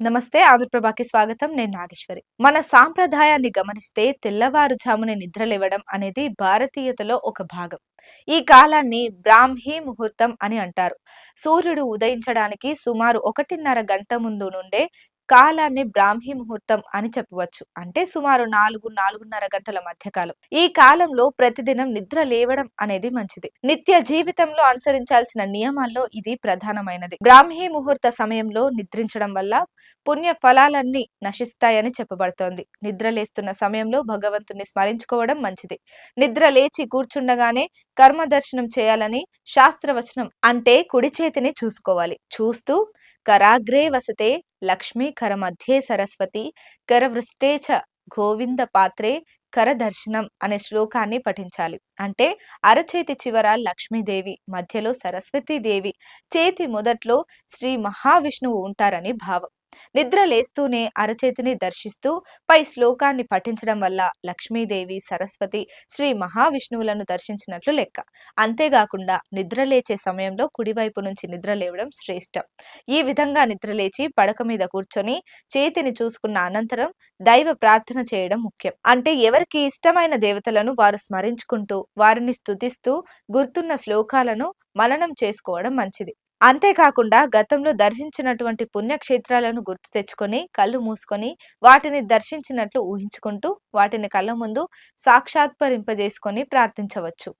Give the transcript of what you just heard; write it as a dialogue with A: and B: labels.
A: నమస్తే ఆంధ్రప్రభాకి స్వాగతం. నేను నాగేశ్వరి. మన సాంప్రదాయాన్ని గమనిస్తే తెల్లవారుజామున నిద్రలేవడం అనేది భారతీయతలో ఒక భాగం. ఈ కాలాన్ని బ్రాహ్మీ ముహూర్తం అని అంటారు. సూర్యుడు ఉదయించడానికి సుమారు ఒకటిన్నర గంట ముందు నుండే కాలాన్ని బ్రాహ్మీ ముహూర్తం అని చెప్పవచ్చు. అంటే సుమారు నాలుగు నాలుగున్నర గంటల మధ్యకాలం. ఈ కాలంలో ప్రతిదినం నిద్ర లేవడం అనేది మంచిది. నిత్య జీవితంలో అనుసరించాల్సిన నియమాల్లో ఇది ప్రధానమైనది. బ్రాహ్మీ ముహూర్త సమయంలో నిద్రించడం వల్ల పుణ్య ఫలాలన్నీ నశిస్తాయని చెప్పబడుతోంది. నిద్ర లేస్తున్న సమయంలో భగవంతుని స్మరించుకోవడం మంచిది. నిద్ర లేచి కూర్చుండగానే కర్మ దర్శనం చేయాలని శాస్త్రవచనం అంటే కుడి చేతిని చూసుకోవాలి. చూస్తూ కరాగ్రే వసతే లక్ష్మీకర మధ్యే సరస్వతి కరవృష్టే చ గోవింద పాత్రే కర దర్శనం అనే శ్లోకాన్ని పఠించాలి. అంటే అరచేతి చివర లక్ష్మీదేవి మధ్యలో సరస్వతీదేవి చేతి మొదట్లో శ్రీ మహావిష్ణువు ఉంటారని భావం. నిద్ర లేస్తూనే అరచేతిని దర్శిస్తూ పై శ్లోకాన్ని పఠించడం వల్ల లక్ష్మీదేవి సరస్వతి శ్రీ మహావిష్ణువులను దర్శించినట్లు లెక్క. అంతేకాకుండా నిద్ర లేచే సమయంలో కుడివైపు నుంచి నిద్ర లేవడం శ్రేష్టం. ఈ విధంగా నిద్రలేచి పడక మీద కూర్చొని చేతిని చూసుకున్న అనంతరం దైవ ప్రార్థన చేయడం ముఖ్యం. అంటే ఎవరికి ఇష్టమైన దేవతలను వారు స్మరించుకుంటూ వారిని స్తుతిస్తూ గుర్తున్న శ్లోకాలను మననం చేసుకోవడం మంచిది. అంతేకాకుండా గతంలో దర్శించినటువంటి పుణ్యక్షేత్రాలను గుర్తు తెచ్చుకొని కళ్ళు మూసుకొని వాటిని దర్శించినట్లు ఊహించుకుంటూ వాటిని కళ్ళ ముందు సాక్షాత్పరింపజేసుకొని ప్రార్థించవచ్చు.